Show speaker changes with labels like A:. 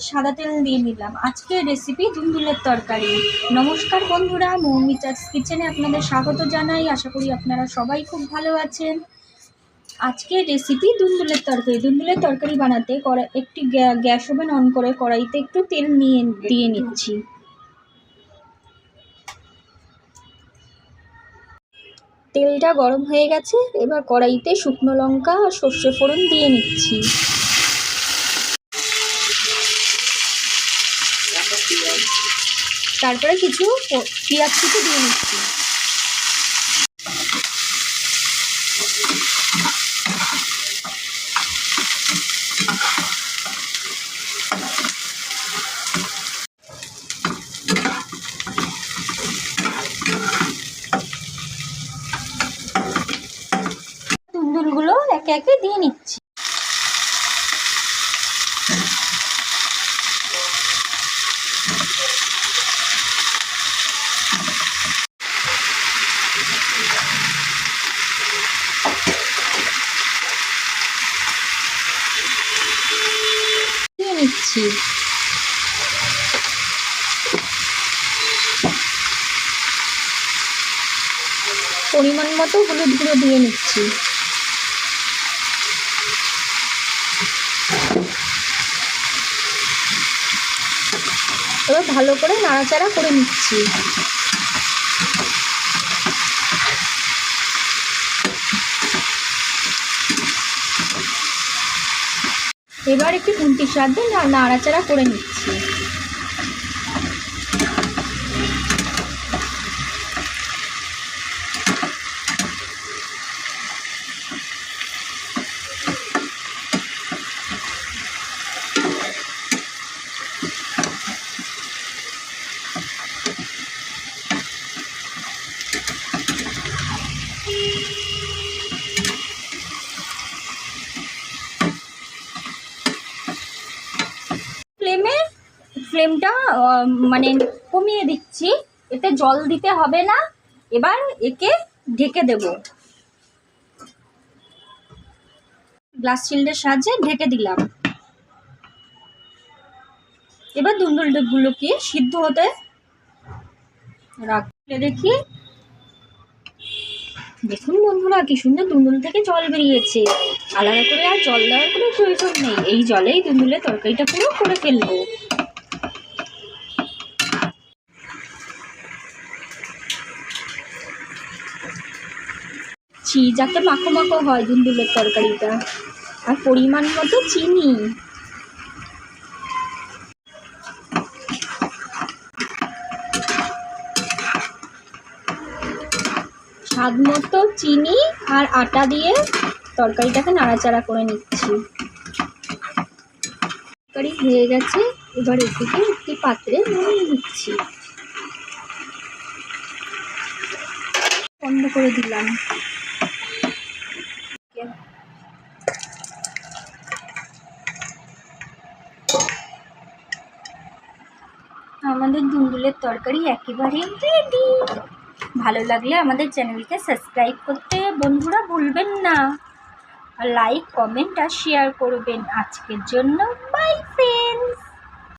A: সাদা তেল দিয়ে নিলাম। আজকের রেসিপি দুন্দুলের তরকারি। নমস্কার বন্ধুরা মৌমিতাজ কিচেনে আপনাদের স্বাগত জানাই। আশা করি আপনারা সবাই খুব ভালো আছেন। আজকের রেসিপি দুন্দুলের তরকারি। দুন্দুলের তরকারি বানাতে কড়া একটি গ্যা- গ্যাস ওভেন অন করে কড়াইতে একটু তেল নিয়ে দিয়ে নিচ্ছি। তেলটা গরম হয়ে গেছে। এবার কড়াইতে শুকনো লঙ্কা আর সর্ষে ফোড়ন দিয়ে নিচ্ছি। তারপরে কিছু পেঁয়াজ কুচি দিয়ে নিচ্ছি। একে দিয়ে নিচ্ছি দিয়ে নিচ্ছি। পরিমাণ মতো হলুদ গুঁড়ো দিয়ে নিচ্ছি। এবার ভালো করে নাড়াচাড়া করে নিচ্ছি। এবার একটু খুন্তির না- নাড়াচাড়া করে নিচ্ছি। ফ্লেমটা মানে কমিয়ে দিচ্ছি। এতে জল দিতে হবে না। এবার একে ঢেকে দেব। গ্লাস শিল্ডের সাহায্যে ঢেকে দিলাম। এবার দুন্দুলগুলোকে সিদ্ধ হতে রাখলে দেখি। দেখুন বন্ধুরা, কি সুন্দর দুন্দুল থেকে জল বেরিয়েছে। আলাদা করে আর জল দেওয়ার কোনো প্রয়োজন নেই। এই জলেই দুন্দুলের তরকারিটা পুরো করে ফেলব। চি যাতে মাখো মাখো হয় দুন্দুলের তরকারিটা। আর পরিমাণ মতো চিনি। স্বাদ মতো চিনি আর আটা দিয়ে তরকারিটাকে নাড়াচাড়া করে নিচ্ছি। তরকারি হয়ে গেছে, এবার এদিকে একটি পাত্রে নিয়ে নিচ্ছি বন্ধ করে দিলাম। আমাদের দুন্দুলের তরকারি একেবারে রেডি ভালো লাগলে আমাদের চ্যানেলকে সাবস্ক্রাইব করতে বন্ধুরা ভুলবেন না। আর লাইক কমেন্ট আর শেয়ার করবেন আজকের জন্য।